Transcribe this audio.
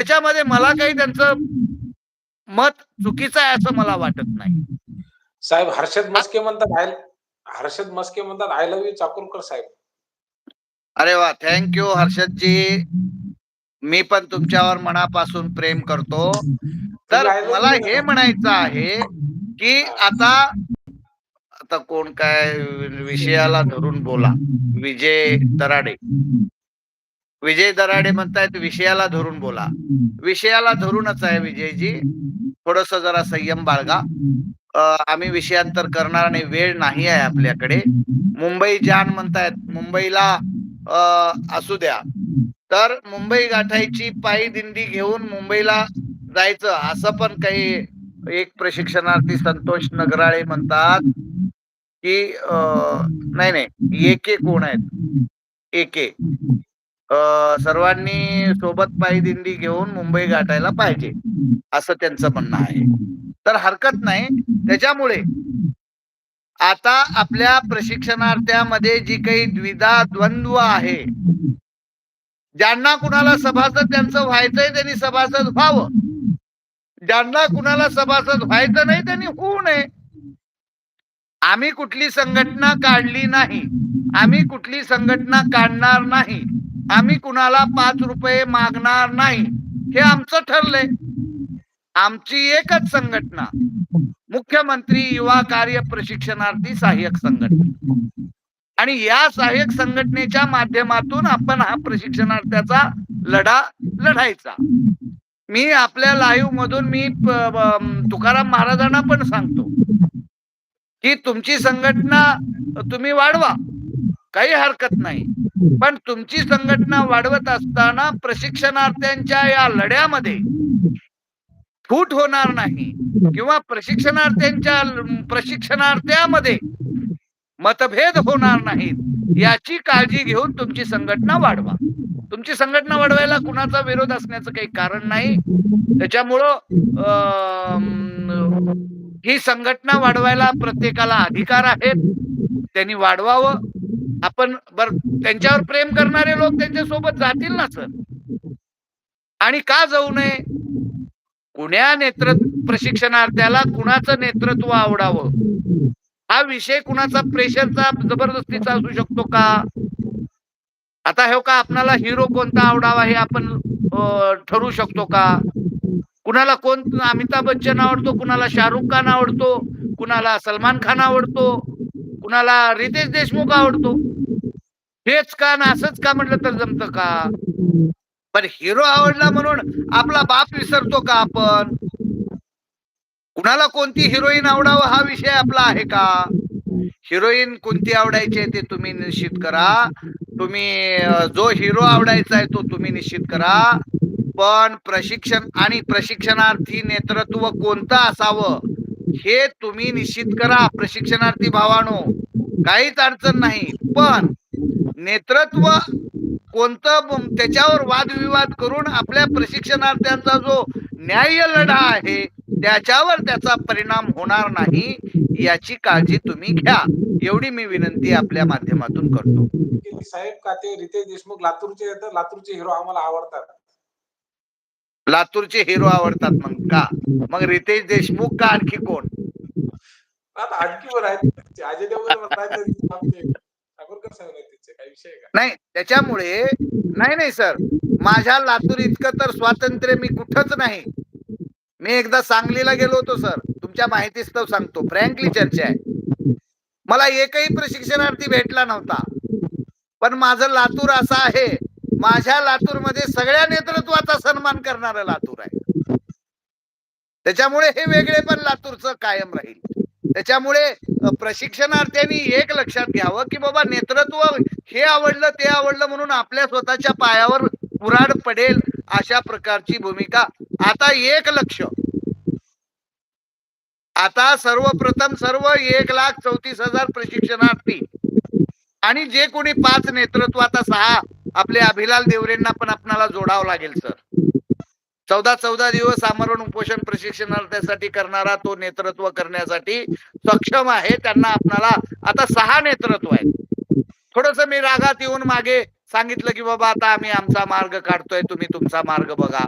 त्याच्यामध्ये मला काही त्यांचं मत चुकीचं आहे असं मला वाटत नाही. साहेब हर्षद मस्के म्हणतात आय हर्षद मस्के म्हणतात आय लव्ह यू चाकूरकर साहेब. अरे वा थँक्यू हर्षदजी. मी पण तुमच्यावर मनापासून प्रेम करतो. तर मला हे म्हणायचं आहे की आता आता कोण काय विषयाला धरून बोला. विजय दराडे विजय दराडे म्हणतायत विषयाला धरून बोला. विषयाला धरूनच आहे विजयजी. थोडस जरा संयम बाळगा. आम्ही विषयांतर करणार नाही वेळ नाही आहे आपल्याकडे. मुंबई जान म्हणतायत मुंबईला असू द्या. तर मुंबई गाठायची पायी दिंडी घेऊन मुंबईला जायचं असं पण काही एक प्रशिक्षणार्थी संतोष नगराळे म्हणतात की नाही नाही एके कोण आहेत? एके. सर्वांनी सोबत पायी दिंडी घेऊन मुंबई गाठायला पाहिजे असं त्यांचं म्हणणं आहे. तर हरकत नाही. त्याच्यामुळे आता आपल्या प्रशिक्षणार्थ्यामध्ये जी काही द्विधा द्वंद्व आहे ज्यांना कुणाला सभासद त्यांचं व्हायचंय त्यांनी सभासद व्हावं. ज्यांना कुणाला सभासद व्हायचं नाही त्यांनी होऊ नये. आम्ही कुठली संघटना काढली नाही आम्ही कुठली संघटना काढणार नाही आम्ही कुणाला पाच रुपये मागणार नाही हे आमचं ठरलंय. आमची एकच संघटना मुख्यमंत्री युवा कार्य प्रशिक्षणार्थी सहाय्यक संघटना. आणि या सहाय्यक संघटनेच्या माध्यमातून आपण हा प्रशिक्षणार्थ्याचा लढा लढायचा. मी आपल्या लाईव्ह मधून मी तुकाराम महाराजांना पण सांगतो की तुमची संघटना तुम्ही वाढवा. काही हरकत नाही. पण तुमची संघटना वाढवत असताना प्रशिक्षणार्थ्यांच्या या लढ्यामध्ये फूट होणार नाही किंवा प्रशिक्षणार्थ्यांच्या प्रशिक्षणार्थ्यामध्ये मतभेद होणार नाहीत याची काळजी घेऊन तुमची संघटना वाढवा. तुमची संघटना वाढवायला कुणाचा विरोध असण्याचं काही कारण नाही. त्याच्यामुळं ही संघटना वाढवायला प्रत्येकाला अधिकार आहेत. त्यांनी वाढवावं. आपण बर त्यांच्यावर प्रेम करणारे लोक त्यांच्यासोबत जातील ना सर? आणि का जाऊ नये? कुण्या नेतृत्व प्रशिक्षणार्थ्याला कुणाचं नेतृत्व आवडावं? हा विषय कुणाचा प्रेशरचा जबरदस्तीचा असू शकतो का? आता हे का आपणाला हिरो कोणता आवडावा हे आपण ठरू ठरवू शकतो का? कुणाला कोण अमिताभ बच्चन आवडतो कुणाला शाहरुख खान आवडतो कुणाला सलमान खान आवडतो कुणाला रितेश देशमुख आवडतो? हेच का ना असंच का म्हटलं तर जमतं का? पण हिरो आवडला म्हणून आपला बाप विसरतो का आपण? कुणाला कोणती हिरोईन आवडावं हा विषय आपला आहे का? हिरोईन कोणती आवडायची आहे ते तुम्ही निश्चित करा. तुम्ही जो हिरो आवडायचा आहे तो तुम्ही निश्चित करा. पण प्रशिक्षण आणि प्रशिक्षणार्थी नेतृत्व कोणतं असावं हे तुम्ही निश्चित करा प्रशिक्षणार्थी भावानो. काहीच अडचण नाही. पण नेतृत्व कोणतं त्याच्यावर वादविवाद करून आपल्या प्रशिक्षणार्थ्यांचा जो न्याय्य लढा आहे त्याच्यावर त्याचा परिणाम होणार नाही याची काळजी तुम्ही घ्या. एवढी मी विनंती आपल्या माध्यमातून करतो. साहेब का ते रितेश देशमुख लातूरचे लातूरचे हिरो आम्हाला आवडतात. लातूरचे हिरो आवडतात मग का? मग रितेश देशमुख का आणखी कोण? आणखी अजय देवगण नाही त्याच्यामुळे नाही नाही सर. माझ्या लातूर इतकं तर स्वातंत्र्य मी कुठंच नाही. मी एकदा सांगलीला गेलो होतो सर. तुमच्या माहितीस्तव सांगतो. फ्रँकली चर्चा आहे. मला एकही प्रशिक्षणार्थी भेटला नव्हता. पण माझं लातूर असं आहे. माझ्या लातूरमध्ये सगळ्या नेतृत्वाचा सन्मान करणारं लातूर आहे. त्याच्यामुळे हे वेगळे पण लातूरचं कायम राहील. त्याच्यामुळे प्रशिक्षणार्थ्यांनी एक लक्षात घ्यावं की बाबा नेतृत्व हे आवडलं ते आवडलं म्हणून आपल्या स्वतःच्या पायावर कुऱ्हाड पडेल अशा प्रकारची भूमिका. आता एक लक्ष. आता सर्वप्रथम सर्व एक लाख चौतीस हजार प्रशिक्षणार्थी आणि जे कोणी पाच नेतृत्व आता सहा आपले अभिलाल देवरेंना पण आपणाला जोडावं लागेल सर. चौदा चौदा दिवस आमरण उपोषण प्रशिक्षणार्थ्यासाठी करणारा तो नेतृत्व करण्यासाठी सक्षम आहे. त्यांना आपणाला आता सहा नेतृत्व आहे थोडस मी रागात येऊन मागे सांगितलं की बाबा आता आम्ही आमचा मार्ग काढतोय तुम्ही तुमचा मार्ग बघा.